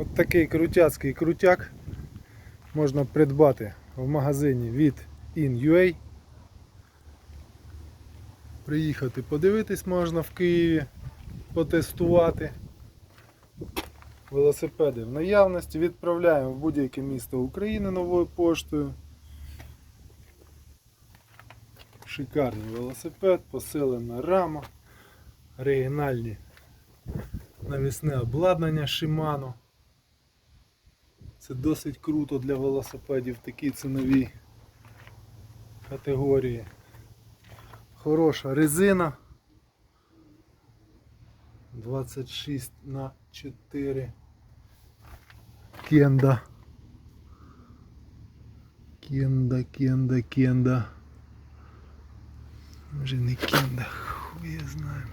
От такий крутяцький крутяк можна придбати в магазині від InUA. Приїхати подивитись можна в Києві, потестувати. Велосипеди в наявності відправляємо в будь-яке місто України новою поштою. Шикарний велосипед, посилена рама, оригінальні навісне обладнання Shimano. Це досить круто для велосипедів такій ціновій категорії. Хороша резина. 26 на 4 кенда. Кенда, кенда, кенда. Може не кенда, хуй я знаю.